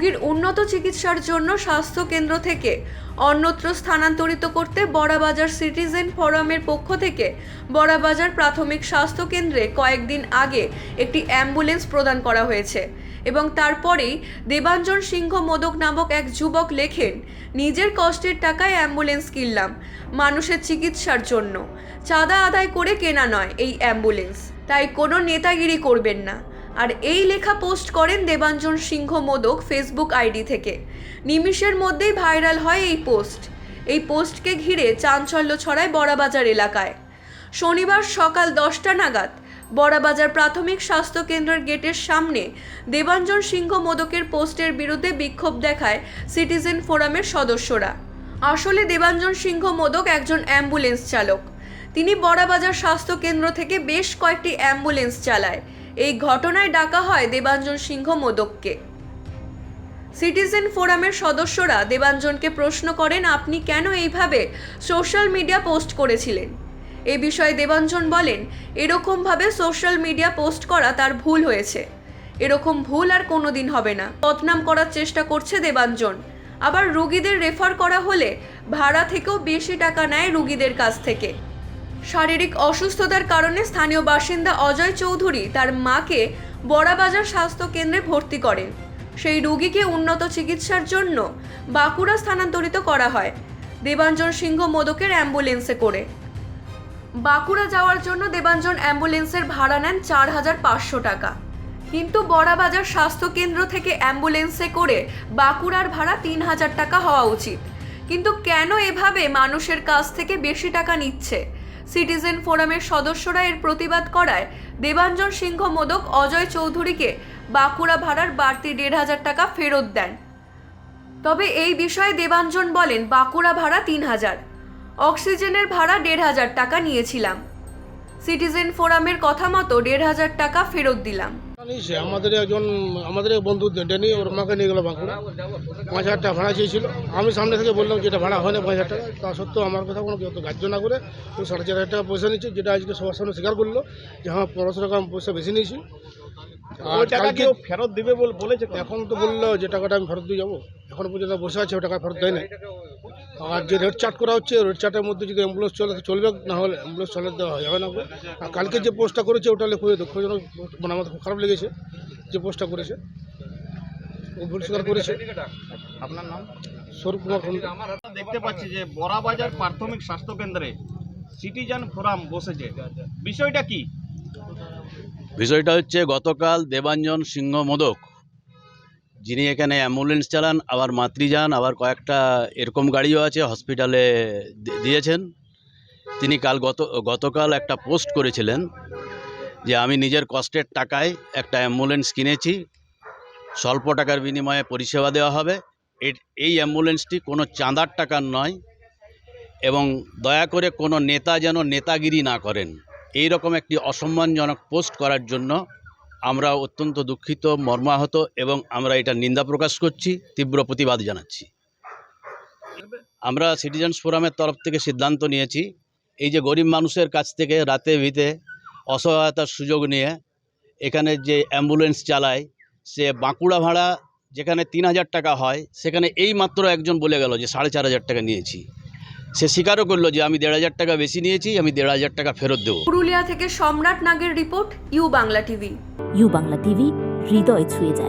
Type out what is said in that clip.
রোগীর উন্নত চিকিৎসার জন্য স্বাস্থ্য কেন্দ্র থেকে অন্যত্র স্থানান্তরিত করতে বড়াবাজার সিটিজেন ফোরামের পক্ষ থেকে বড়াবাজার প্রাথমিক স্বাস্থ্য কেন্দ্রে কয়েকদিন আগে একটি অ্যাম্বুলেন্স প্রদান করা হয়েছে এবং তারপরেই দেবাঞ্জন সিংহ মোদক নামক এক যুবক লেখেন, নিজের কষ্টের টাকায় অ্যাম্বুলেন্স কিনলাম, মানুষের চিকিৎসার জন্য। চাঁদা আদায় করে কেনা নয় এই অ্যাম্বুলেন্স, তাই কোনো নেতাগিরি করবেন না। আর এই লেখা পোস্ট করেন দেবাঞ্জন সিংহ মোদক ফেসবুক আইডি থেকে। নিমিষের মধ্যেই ভাইরাল হয় এই পোস্ট। এই পোস্টকে ঘিরে চাঞ্চল্য ছড়ায় বড়াবাজার এলাকায়। শনিবার সকাল দশটা নাগাদ বড়াবাজার প্রাথমিক স্বাস্থ্য কেন্দ্রের গেটের সামনে দেবাঞ্জন সিংহ মোদকের পোস্টের বিরুদ্ধে বিক্ষোভ দেখায় সিটিজেন ফোরামের সদস্যরা। আসলে দেবাঞ্জন সিংহ মোদক একজন অ্যাম্বুলেন্স চালক। তিনি বড়াবাজার স্বাস্থ্য কেন্দ্র থেকে বেশ কয়েকটি অ্যাম্বুলেন্স চালায়। এই ঘটনায় ডাকা হয় দেবাঞ্জন সিংহ মোদককে। সিটিজেন ফোরামের সদস্যরা দেবাঞ্জনকে প্রশ্ন করেন, আপনি কেন এইভাবে সোশ্যাল মিডিয়া পোস্ট করেছিলেন? এ বিষয়ে দেবাঞ্জন বলেন, এরকমভাবে সোশ্যাল মিডিয়া পোস্ট করা তার ভুল হয়েছে। এরকম ভুল আর কোনোদিন হবে না। বদনাম করার চেষ্টা করছে দেবাঞ্জন। আবার রুগীদের রেফার করা হলে ভাড়া থেকেও বেশি টাকা নেয় রুগীদের কাছ থেকে। শারীরিক অসুস্থতার কারণে স্থানীয় বাসিন্দা অজয় চৌধুরী তার মাকে বড়াবাজার স্বাস্থ্য কেন্দ্রে ভর্তি করেন। সেই রোগীকে উন্নত চিকিৎসার জন্য বাঁকুড়া স্থানান্তরিত করা হয়। দেবাঞ্জন সিংহ মোদকের অ্যাম্বুলেন্সে করে। বাঁকুড়া যাওয়ার জন্য দেবাঞ্জন অ্যাম্বুলেন্সের ভাড়া নেন চার হাজার পাঁচশো টাকা। কিন্তু বড়াবাজার স্বাস্থ্য কেন্দ্র থেকে অ্যাম্বুলেন্সে করে বাঁকুড়ার ভাড়া তিন হাজার টাকা হওয়া উচিত। কিন্তু কেন এভাবে মানুষের কাছ থেকে বেশি টাকা নিচ্ছে? সিটিজেন ফোরামের সদস্যরা এর প্রতিবাদ করায় দেবাঞ্জন সিংহ মোদক অজয় চৌধুরীকে বাঁকুড়া ভাড়ার বাড়তি দেড় হাজার টাকা ফেরত দেন। তবে এই বিষয়ে দেবাঞ্জন বলেন, বাঁকুড়া ভাড়া তিন হাজার। অক্সিজেনের ভাড়া দেড় হাজার টাকা নিয়েছিলাম। সিটিজেন ফোরামের কথা মতো দেড় হাজার টাকা ফেরত দিলাম। নিয়েছে আমাদের একজন আমাদের এক বন্ধু ডেনি ওর মাকে নিয়ে গেলো বাঁকুড়া। পাঁচ হাজার টাকা ভাড়া চেয়েছিল। আমি সামনে থেকে বললাম যেটা ভাড়া হয় না পাঁচ হাজার টাকা। তা সত্ত্বেও আমার কথা কোনো কেউ তো গ্রাহ্য না করে ও সাড়ে চার হাজার টাকা পয়সা নিচ্ছে যেটা আজকে সবার সামনে স্বীকার করল যে হ্যাঁ পনেরোশো টাকা পয়সা বেশি নিয়েছি। আর কেউ ফেরত দিবে বল- বলেছে? এখন তো বলল যে টাকাটা আমি ফেরত দিয়ে যাব। এখন পর্যন্ত বসে আছে ও টাকা ফেরত দেয় না আর যে রেড চার্ট করা হচ্ছে রেড চার্টের মধ্যে যদি অ্যাম্বুলেন্স চলে চলবে না হলে অ্যাম্বুলেন্স চলে দেওয়া যাবে না আর কালকে যে পোস্টটা করেছে ওটা খুবই দুঃখজনক মানে আমার খুব খারাপ লেগেছে যে পোস্টটা করেছে। ও ভুল স্বীকার করেছে। আপনার নাম? স্বরূপ কুমার দেখতে পাচ্ছি যে বড়াবাজার প্রাথমিক স্বাস্থ্য কেন্দ্রে সিটিজেন ফোরাম বসেছে। বিষয়টা কি? বিষয়টা হচ্ছে গতকাল দেবাঞ্জন সিংহ মোদক যিনি এখানে অ্যাম্বুলেন্স চালান, আবার মাতৃযান আবার কয়েকটা এরকম গাড়িও আছে হসপিটালে দিয়েছেন। তিনি কাল গত, গতকাল একটা পোস্ট করেছিলেন যে আমি নিজের কষ্টের টাকায় একটা অ্যাম্বুলেন্স কিনেছি, স্বল্প টাকার বিনিময়ে পরিষেবা দেওয়া হবে। এই অ্যাম্বুলেন্সটি কোনো চাঁদার টাকার নয় এবং দয়া করে কোনো নেতা যেন নেতাগিরি না করেন। এই রকম একটি অসম্মানজনক পোস্ট করার জন্য আমরা অত্যন্ত দুঃখিত, মর্মাহত এবং আমরা এটা নিন্দা প্রকাশ করছি, তীব্র প্রতিবাদ জানাচ্ছি। আমরা সিটিজেন্স ফোরামের তরফ থেকে সিদ্ধান্ত নিয়েছি, এই যে গরিব মানুষের কাছ থেকে রাতে ভিতে অসহায়তার সুযোগ নিয়ে এখানে যে অ্যাম্বুলেন্স চালায়, সে বাঁকুড়া ভাড়া যেখানে তিন হাজার টাকা হয়, সেখানে এই মাত্র একজন বলে গেল যে সাড়ে চার হাজার টাকা নিয়েছি। সে স্বীকারও করল যে আমি দেড় হাজার টাকা বেশি নিয়েছি আমি দেড় হাজার টাকা ফেরত দেবো। পুরুলিয়া থেকে সম্রাট নাগের report U Bangla TV. U Bangla TV হৃদয় ছুঁয়ে যায়।